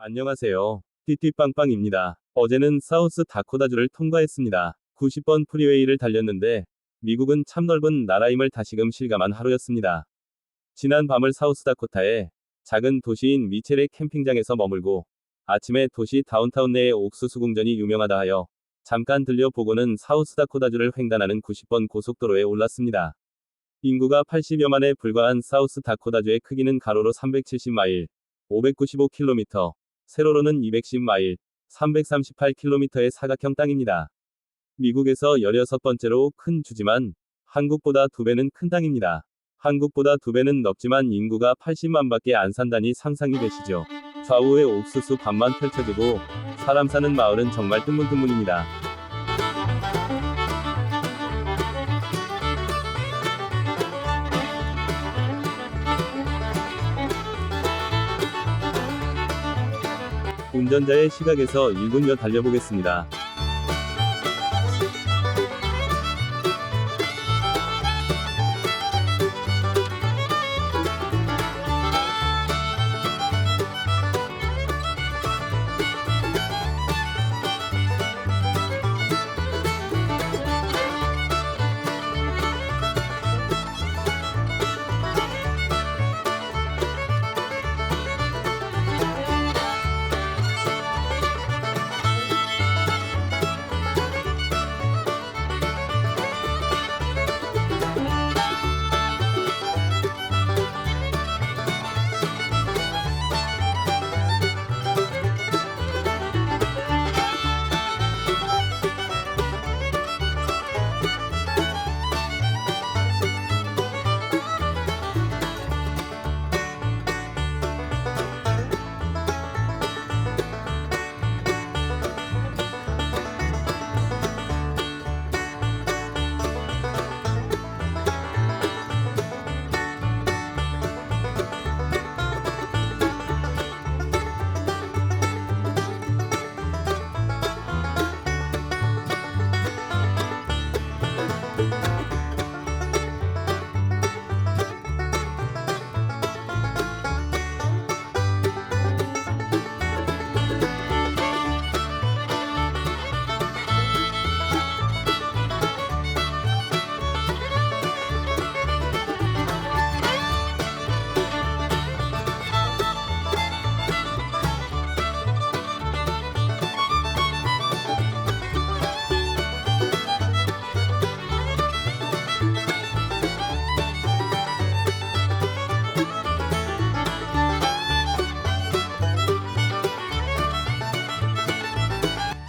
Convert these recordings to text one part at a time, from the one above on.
안녕하세요. 띠띠빵빵입니다. 어제는 사우스 다코다주를 통과했습니다. 90번 프리웨이를 달렸는데 미국은 참 넓은 나라임을 다시금 실감한 하루였습니다. 지난 밤을 사우스 다코타의 작은 도시인 미첼의 캠핑장에서 머물고 아침에 도시 다운타운 내의 옥수수 궁전이 유명하다 하여 잠깐 들려보고는 사우스 다코다주를 횡단하는 90번 고속도로에 올랐습니다. 인구가 80여만에 불과한 사우스 다코다주의 크기는 가로로 370마일, 595km, 세로로는 210마일, 338km의 사각형 땅입니다. 미국에서 16번째로 큰 주지만 한국보다 두 배는 큰 땅입니다. 한국보다 두 배는 넓지만 인구가 80만 밖에 안 산다니 상상이 되시죠. 좌우에 옥수수 밭만 펼쳐지고 사람 사는 마을은 정말 뜨문뜨문입니다. 운전자의 시각에서 1분여 달려보겠습니다.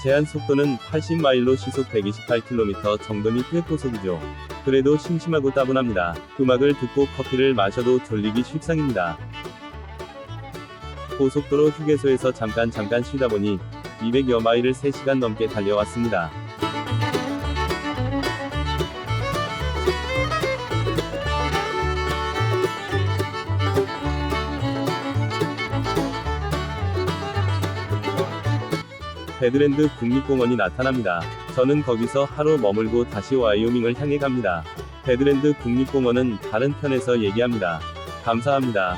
제한 속도는 80마일로 시속 128km 정도니 꽤 고속이죠. 그래도 심심하고 따분합니다. 음악을 듣고 커피를 마셔도 졸리기 쉽상입니다. 고속도로 휴게소에서 잠깐 잠깐 쉬다 보니 200여 마일을 3시간 넘게 달려왔습니다. 베드랜드 국립공원이 나타납니다. 저는 거기서 하루 머물고 다시 와이오밍을 향해 갑니다. 베드랜드 국립공원은 다른 편에서 얘기합니다. 감사합니다.